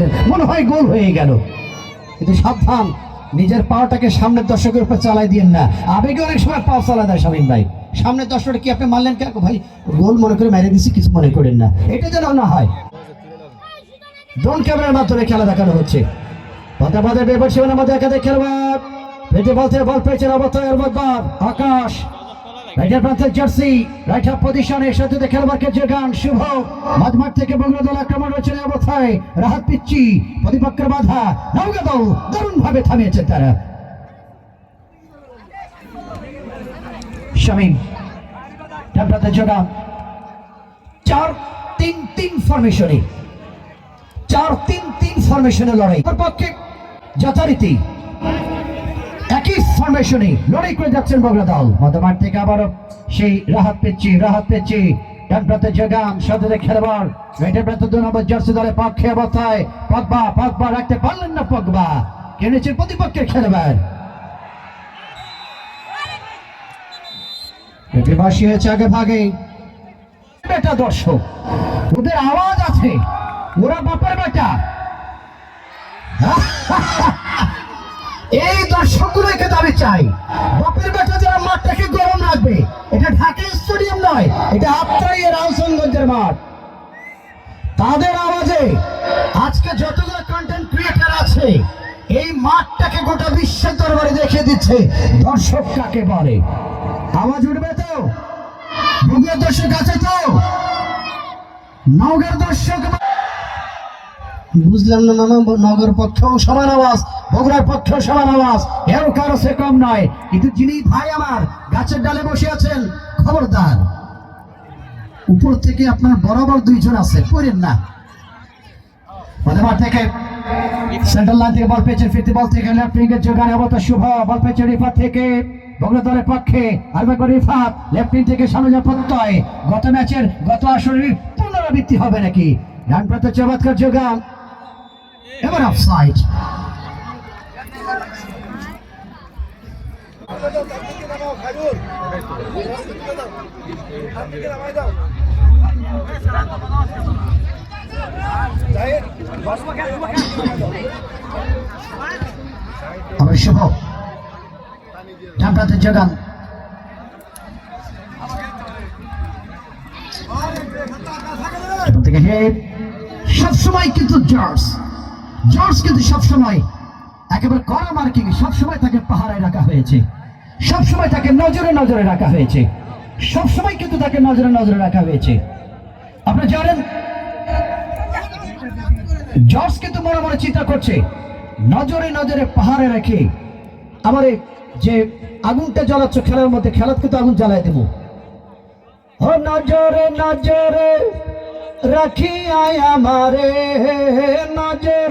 দিলেন মনে হয় গোল হয়ে গেল। কিন্তু সাবধান, নিজের পাওয়াটাকে সামনের দর্শকের উপর চালাই দিয়েন না। আবেগে অনেক সময় পাও চালা দেয় স্বামীন ভাই। সামনের দর্শকটা কি আপনি মারলেন কেন ভাই, গোল মনে করে মেরে দিছি কিছু মনে করেন না। এটা যেন না হয়। ড্রোন ক্যামেরার মাধ্যমে খেলা দেখানো হচ্ছে। পথে বেবর সীমানার মধ্যে একাধিক খেলোয়াড়। পেটে বলতে বল পেয়েছেন অবস্থায় আকাশ। রাইটার প্রান্তের জার্সি রাইট হাফ পজিশনে সাথে খেলোয়াড়কে যোগান শুভ, মাঝমাঠ থেকে বঙ্গলা দল আক্রমণ রয়েছে অবস্থায়। রাহাত পিচ্ছি প্রতিপক্ষের বাধা নৌকা দল দারুণ ভাবে থামিয়েছে তারা। শামীম ডান প্রান্তের যোগান চার তিন তিন ফরমেশনে চার তিন তিন ফরমেশনে লড়াই। পক্ষে যথারীতি ফরমেশনে লড়াই করে যাচ্ছেন বগলা দল। মধ্যমাঠ থেকে আবারও সেই রাহাত পেচ্ছি রাহাত পেচ্ছি। ডান প্রান্তে সদরে খেলোয়াড় প্রান্তে দু নম্বর জার্সি দলের পক্ষে অবস্থায়। পগবা পগবা রাখতে পারলেন না পগবা। প্রতিপক্ষের খেলোয়াড় হয়েছে আগে ভাগে বেটা দর্শক, ওদের আওয়াজ আছে। ওরা বাপের বেটা। এই দর্শকগুলোকে দাবি চাই। বাপের বেটা যারা মাঠটাকে গরম রাখবে, এটা ঢাকা স্টেডিয়াম নয়, এটা আত্রাই রামসনগঞ্জের মাঠ। তাদের আওয়াজে আজকে যতগুলো কন্টেন্ট ক্রিয়েটার আছে, এই মাঠটাকে গোটা বিশ্বের দরবারে দেখে দিচ্ছে, দর্শক কাকে বলে? আওয়াজ উঠবে তো? দর্শক আছে তো? নগর দর্শক বুঝলাম না মামা নগর পক্ষেও সমান আওয়াজ, বগুড়ার পক্ষেও সমান আওয়াজ। এও কারও সে কম নয়। কিন্তু যিনি ভাই আমার, গাছের ডালে বসে আছেন, খবরদার। উপর থেকে আপনার বরাবর দুইজন আছে করেন না। থেকে, সেন্ট্রাল লাইন থেকে বল পেয়েছেন বল থেকে লেফট উইঙ্গে যোগান অবতা শুভ, বল পেয়েছে রিফাত থেকে, বগুড়া দলের পক্ষে রিফাত, লেফট উইং থেকে সামনে প্রত্যয়। গত ম্যাচের, গত আসরের পুনরাবৃত্তি হবে নাকি? ডান প্রান্তে চমৎকার যোগান। এবার অফসাইড আবার শুভ। ডান প্রান্তে যোগান থেকে হেড সবসময় কিন্তু জর্জ জর্জ কিন্তু সবসময় একেবারে কড়া মার্কিং, সবসময় তাকে পাহারায় রাখা হয়েছে। সবসময় তাকে নজরে নজরে রাখা হয়েছে। সবসময় কিন্তু তাকে নজরে নজরে রাখা হয়েছে। আপনি জানেন, জর্জ কিন্তু মনে মনে চিন্তা করছে, নজরে নজরে পাহাড়ে রেখে আমার যে আগুনটা জ্বালাচ্ছ খেলার মধ্যে, খেলাত কিন্তু আগুন জ্বালায় দেবো। ও নজরে নজরে রাখি আয় আমারে, নজর